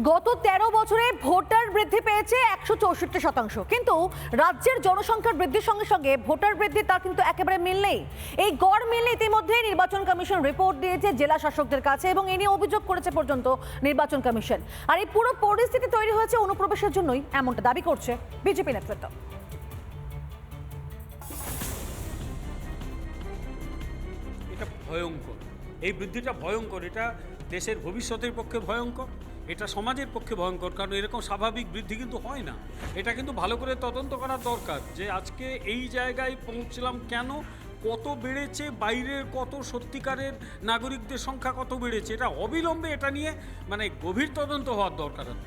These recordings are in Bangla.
গত ১৩ বছরে ভোটার বৃদ্ধি পেয়েছে একশো চৌষট্টি শতাংশ। কিন্তু রাজ্যের জনসংখ্যার বৃদ্ধির সঙ্গে সঙ্গে ভোটার বৃদ্ধি তার কিন্তু একেবারে মিল নেই। এই গড় মিল ইতিমধ্যে নির্বাচন কমিশন রিপোর্ট দিয়েছে জেলা শাসকদের কাছে এবং এ নিয়ে অভিযোগ করেছে পর্যন্ত নির্বাচন কমিশন। আর এই পুরো পরিস্থিতি তৈরি হয়েছে অনুপ্রবেশের জন্যই এমনটা দাবি করছে বিজেপি নেতৃত্ব। এটা ভয়ঙ্কর। এই বৃদ্ধিটা ভয়ঙ্কর। এটা দেশের ভবিষ্যতের পক্ষে ভয়ঙ্কর। এটা সমাজের পক্ষে ভয়ঙ্কর, কারণ এরকম স্বাভাবিক বৃদ্ধি কিন্তু হয় না। এটা কিন্তু ভালো করে তদন্ত করা দরকার যে আজকে এই জায়গায় পৌঁছলাম কেন, কত বেড়েছে, বাইরের কত সত্যিকারের নাগরিকদের সংখ্যা কত বেড়েছে, এটা অবিলম্বে এটা নিয়ে মানে গভীর তদন্ত হওয়ার দরকার আছে।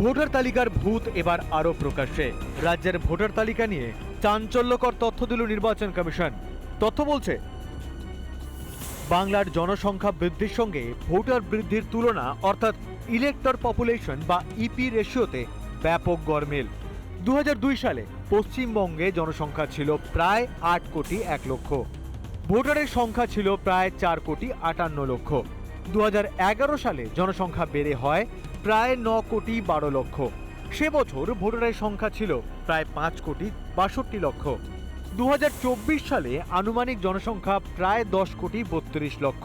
ভোটার তালিকার ভূত এবার আরও প্রকাশ্যে। রাজ্যের ভোটার তালিকা নিয়ে চাঞ্চল্যকর তথ্য দিল নির্বাচন কমিশন। তথ্য বলছে, বাংলার জনসংখ্যা বৃদ্ধির সঙ্গে ভোটার বৃদ্ধির তুলনা, অর্থাৎ ইলেক্টর পপুলেশন বা ইপি রেশিওতে ব্যাপক গরমিল দু হাজার দুই সালে পশ্চিমবঙ্গে জনসংখ্যা ছিল প্রায় আট কোটি এক লক্ষ। ভোটারের সংখ্যা ছিল প্রায় চার কোটি আটান্ন লক্ষ। দু হাজার এগারো সালে জনসংখ্যা বেড়ে হয় প্রায় ন কোটি বারো লক্ষ। সে বছর ভোটারের সংখ্যা ছিল প্রায় পাঁচ কোটি বাষট্টি লক্ষ। দু হাজার চব্বিশ সালে আনুমানিক জনসংখ্যা প্রায় দশ কোটি বত্রিশ লক্ষ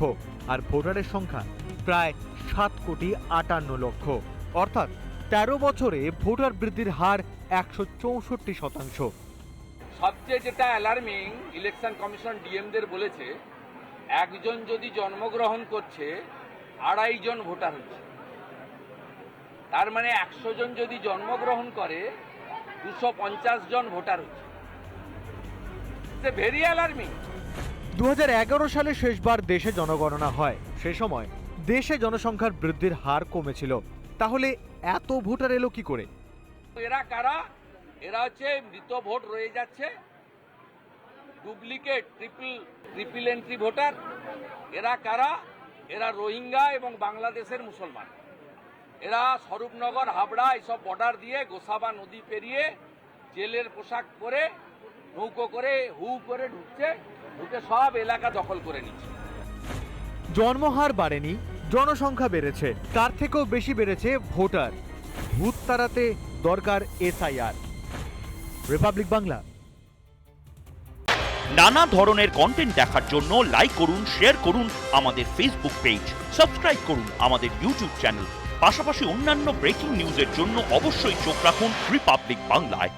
আর ভোটারের সংখ্যা প্রায় সাত কোটি আটান্ন লক্ষ। অর্থাৎ তেরো বছরে ভোটার বৃদ্ধির হার একশো চৌষট্টি শতাংশ। সবচেয়ে যেটা অ্যালার্মিং ইলেকশন কমিশন ডিএমদের বলেছে, একজন যদি জন্মগ্রহণ করছে, আড়াই জন ভোটার হচ্ছে। তার মানে একশো জন যদি জন্মগ্রহণ করে, দুশো জন ভোটার হচ্ছে। ভেরি অ্যালার্মিং দু সালে শেষবার দেশে জনগণনা হয়। সে সময় দেশে জনসংখ্যার বৃদ্ধির হার কমেছিল। তাহলে এত ভোটার এলো কি করে? এরা কারা? এরা হচ্ছে মৃত ভোট রয়ে যাচ্ছে। Duplicate triple triple entry voter. এরা কারা? এরা রোহিঙ্গা এবং বাংলাদেশের মুসলমান। এরা স্বরূপনগর হাবড়া এইসব বর্ডার দিয়ে গোসাবা নদী পেরিয়ে জেলের পোশাক পরে নৌকো করে হু করে ঢুকছে ঢুকে সব এলাকা দখল করে নিচ্ছে। জন্মহার বাড়েনি জনসংখ্যা বেড়েছে তার থেকেও বেশি বেড়েছে ভোটার। ভূত তাড়াতে দরকার এসআইআর। রিপাবলিক বাংলা। নানা ধরনের কন্টেন্ট দেখার জন্য লাইক করুন শেয়ার করুন আমাদের ফেসবুক পেজ সাবস্ক্রাইব করুন আমাদের ইউটিউব চ্যানেল পাশাপাশি অন্যান্য ব্রেকিং নিউজের জন্য অবশ্যই চোখ রাখুন রিপাবলিক বাংলায়